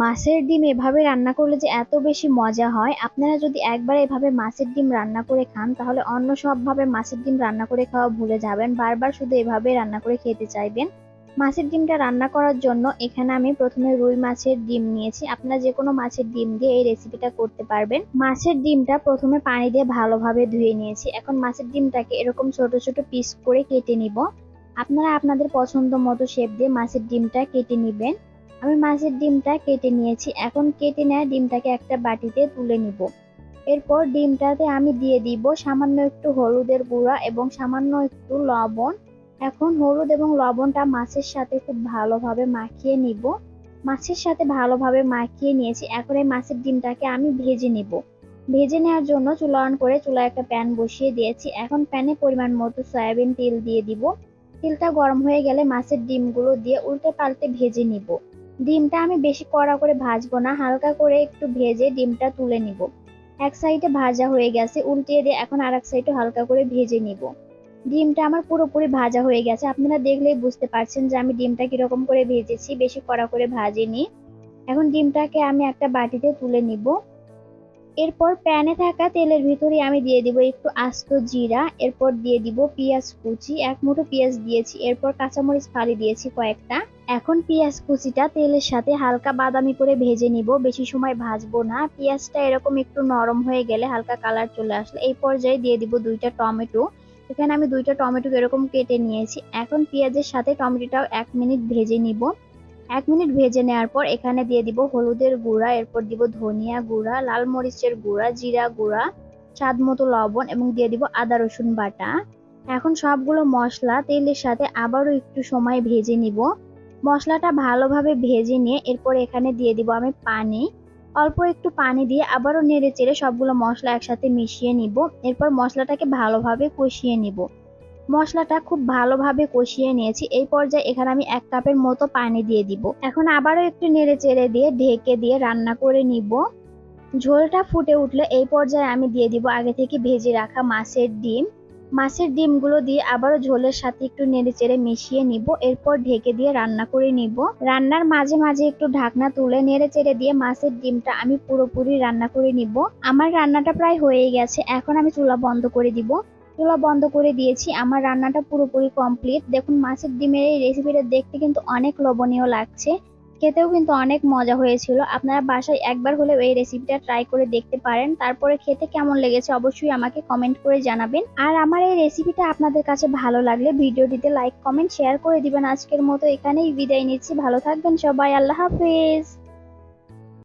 মাছের ডিম এভাবে রান্না করলে যে এত বেশি মজা হয়, আপনারা যদি একবার এভাবে মাছের ডিম রান্না করে খান, তাহলে অন্য সবভাবে মাছের ডিম রান্না করে খাওয়া ভুলে যাবেন। বারবার শুধু এভাবে রান্না করে খেতে চাইবেন। মাছের ডিমটা রান্না করার জন্য এখানে আমি প্রথমে রুই মাছের ডিম নিয়েছি। আপনারা যে কোনো মাছের ডিম দিয়ে এই রেসিপিটা করতে পারবেন। মাছের ডিমটা প্রথমে পানি দিয়ে ভালোভাবে ধুয়ে নিয়েছি। এখন মাছের ডিমটাকে এরকম ছোট ছোট পিস করে কেটে নিব। আপনারা আপনাদের পছন্দ মতো শেপ দিয়ে মাছের ডিমটা কেটে নেবেন। আমি মাছের ডিমটা কেটে নিয়েছি। এখন কেটে নেওয়া ডিমটাকে একটা বাটিতে তুলে নিব। এরপর ডিমটাতে আমি দিয়ে দিব সামান্য একটু হলুদের গুঁড়া এবং সামান্য একটু লবণ। এখন হলুদ এবং লবণটা মাছের সাথে খুব ভালোভাবে মাখিয়ে নিব। মাছের সাথে ভালোভাবে মাখিয়ে নিয়েছি। এখন এই মাছের ডিমটাকে আমি ভেজে নিব। ভেজে নেওয়ার জন্য চুলা অন করে চুলায় একটা প্যান বসিয়ে দিয়েছি। এখন প্যানে পরিমাণ মতো সয়াবিন তেল দিয়ে দিব। তেলটা গরম হয়ে গেলে মাছের ডিমগুলো দিয়ে উল্টে পাল্টে ভেজে নিব। ডিমটা আমি বেশি কড়া করে ভাজবো না, হালকা করে একটু ভেজে ডিমটা তুলে নিব। এক সাইডে ভাজা হয়ে গেছে, উল্টিয়ে দিয়ে এখন আর এক সাইডে হালকা করে ভেজে নিব। ডিমটা আমার পুরোপুরি ভাজা হয়ে গেছে, আপনারা দেখলেই বুঝতে পারছেন যে আমি ডিমটা কীরকম করে ভেজেছি, বেশি কড়া করে ভাজিনি। এখন ডিমটাকে আমি একটা বাটিতে তুলে নিব। এরপর প্যানে থাকা তেলের ভিতরে আমি দিয়ে দিব একটু আস্ত জিরা, এরপর দিয়ে দিব পেঁয়াজ কুচি, এক মুঠো পেঁয়াজ দিয়েছি, এরপর কাঁচামরিচ ফালি দিয়েছি কয়েকটা। এখন পেঁয়াজ কুচিটা তেলের সাথে হালকা বাদামি করে ভেজে নিব। বেশি সময় ভাজবো না। পেঁয়াজটা এরকম একটু নরম হয়ে গেলে হালকা কালার চলে আসলে এই পর্যায়ে দিয়ে দিব দুইটা টমেটো। এখানে আমি দুইটা টমেটো এরকম কেটে নিয়েছি। এখন পেঁয়াজের সাথে টমেটোটাও এক মিনিট ভেজে নিব। এক মিনিট ভেজে নেওয়ার পর এখানে দিয়ে দিব হলুদের গুঁড়া, এরপর দিব ধনিয়া গুঁড়া, লাল মরিচের গুঁড়া, জিরা গুঁড়া, স্বাদ মতো লবণ এবং দিয়ে দিব আদা, রসুন বাটা। এখন সবগুলো মশলা তেলের সাথে আবারও একটু সময় ভেজে নিব। মশলাটা ভালোভাবে ভেজে নিয়ে এরপর এখানে দিয়ে দিব আমি পানি। অল্প একটু পানি দিয়ে আবারও নেড়ে চেড়ে সবগুলো মশলা একসাথে মিশিয়ে নিব। এরপর মশলাটাকে ভালোভাবে কষিয়ে নিব। মশলাটা খুব ভালোভাবে কষিয়ে নিয়েছি। এই পর্যায়ে এখানে আমি এক কাপের মতো পানি দিয়ে দিব। এখন আবারও একটু নেড়ে চেড়ে দিয়ে ঢেকে দিয়ে রান্না করে নিব। ঝোলটা ফুটে উঠলে এই পর্যায়ে আমি দিয়ে দিব আগে থেকে ভেজে রাখা মাছের ডিম। মাছের ডিমগুলো দিয়ে আবারও ঝোলের সাথে একটু নেড়ে চেড়ে মিশিয়ে নিব, এরপর ঢেকে দিয়ে রান্না করে নিব। রান্নার মাঝে মাঝে একটু ঢাকনা তুলে নেড়ে চেড়ে দিয়ে মাছের ডিমটা আমি পুরোপুরি রান্না করে নিব। আমার রান্নাটা প্রায় হয়ে গেছে, এখন আমি চুলা বন্ধ করে দিব। চুলা বন্ধ করে দিয়েছি, আমার রান্নাটা পুরোপুরি কমপ্লিট। দেখুন, মাছের ডিমের এই রেসিপিটা দেখতে কিন্তু অনেক লোভনীয় লাগছে। খেতেও কিন্তু অনেক মজা হয়েছিল। আপনারা বাসায় একবার হলেও এই রেসিপিটা ট্রাই করে দেখতে পারেন। তারপরে খেতে কেমন লেগেছে অবশ্যই আমাকে কমেন্ট করে জানাবেন। আর আমার এই রেসিপিটা আপনাদের কাছে ভালো লাগলে ভিডিওটিতে লাইক কমেন্ট শেয়ার করে দিবেন। আজকের মতো এখানেই বিদায় নিচ্ছি। ভালো থাকবেন সবাই। আল্লাহ হাফেজ।